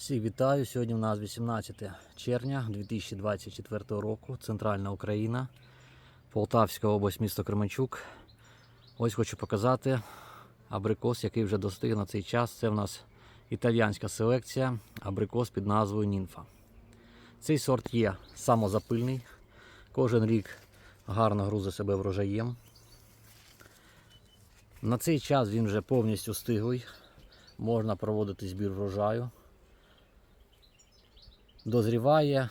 Всіх вітаю. Сьогодні у нас 18 червня 2024 року. Центральна Україна, Полтавська область, місто Кременчук. Ось хочу показати абрикос, який вже достиг на цей час. Це в нас італіянська селекція, абрикос під назвою Нінфа. Цей сорт є самозапильний. Кожен рік гарно грузить себе врожаєм. На цей час він вже повністю стиглий. Можна проводити збір врожаю. Дозріває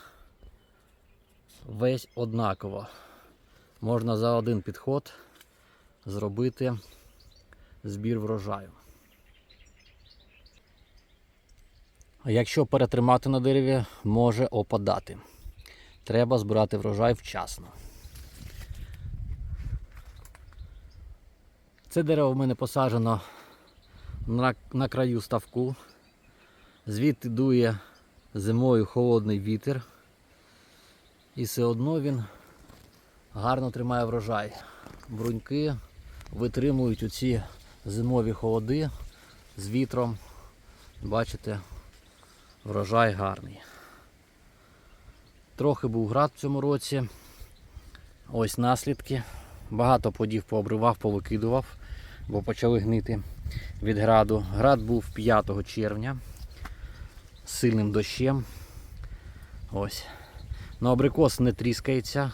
весь однаково. Можна за один підход зробити збір врожаю. Якщо перетримати на дереві, може опадати. Треба збирати врожай вчасно. Це дерево в мене посаджено на, на краю ставку. Звідти дує зимою холодний вітер. І все одно він гарно тримає врожай. Бруньки витримують оці зимові холоди з вітром. Бачите, врожай гарний. Трохи був град в цьому році. Ось наслідки. Багато плодів пообривав, повикидував, бо почали гнити від граду. Град був 5 червня сильним дощем. Ось. Ну, абрикос не тріскається.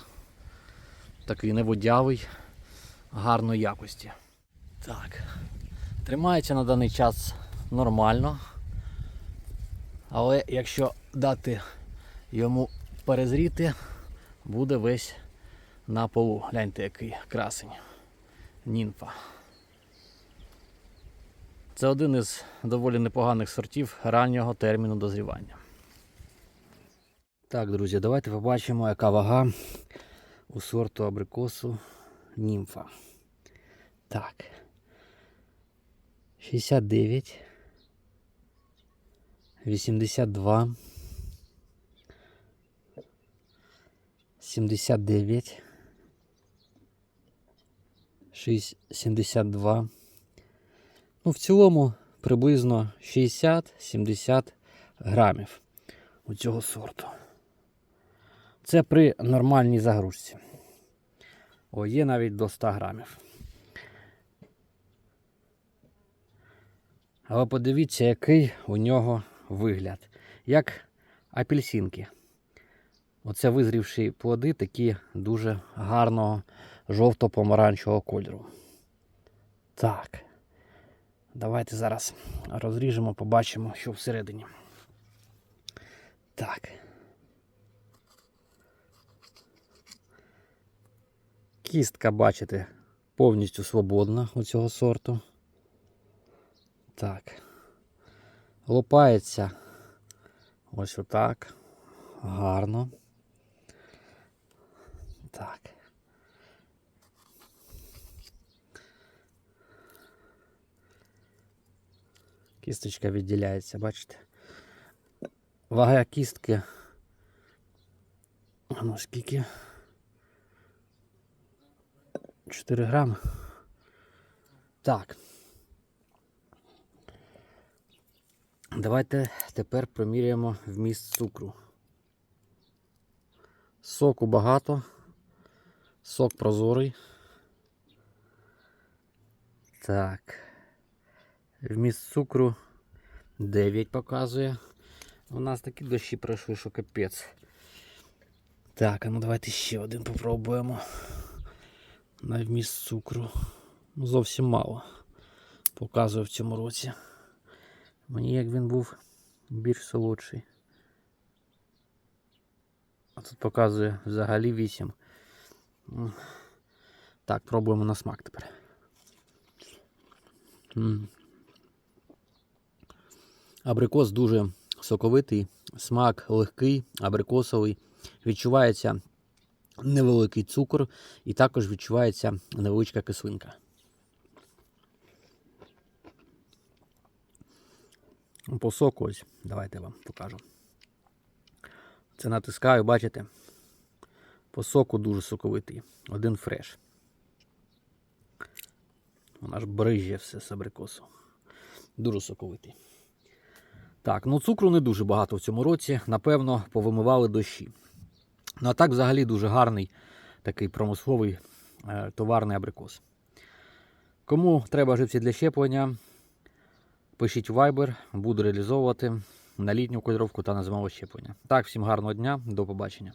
Такий неводявий, гарної якості. Так. Тримається на даний час нормально. Але якщо дати йому перезріти, буде весь на полу. Гляньте, який красень. Нінфа. Це один із доволі непоганих сортів раннього терміну дозрівання. Так, друзі, давайте побачимо, яка вага у сорту абрикосу німфа. Так. 69. 82. 79. 6, 72. Ну, в цілому приблизно 60-70 грамів у цього сорту. Це при нормальній загрузці. О, є навіть до 100 грамів. Але подивіться, який у нього вигляд. Як апельсинки. Оце визрівші плоди такі дуже гарного жовто-помаранчевого кольору. Так. Давайте зараз розріжемо, побачимо, що всередині. Так. Кістка, бачите, повністю свободна у цього сорту. Так. Лопається ось отак. Гарно. Так. Кісточка відділяється, бачите? Вага кістки. Ну скільки? 4 грами. Так. Давайте тепер проміряємо вміст цукру. Соку багато. Сок прозорий. Так. Вміст цукру 9 показує. У нас такі дощі пройшли, що капець. Так, а ну давайте ще один попробуємо. На вміст цукру. Ну, зовсім мало. Показує в цьому році. Мені як він був більш солодший. А тут показує взагалі 8. Так, пробуємо на смак тепер. Абрикос дуже соковитий, смак легкий, абрикосовий. Відчувається невеликий цукор і також відчувається невеличка кислинка. По соку ось, давайте вам покажу. Це натискаю, бачите? По соку дуже соковитий. Один фреш. Вона ж брижє все з абрикосу. Дуже соковитий. Так, ну цукру не дуже багато в цьому році. Напевно, повимивали дощі. Ну а так, взагалі, дуже гарний такий промисловий е, товарний абрикос. Кому треба живці для щеплення, пишіть Viber, буду реалізовувати на літню кольоровку та на зимове щеплення. Так, всім гарного дня, до побачення.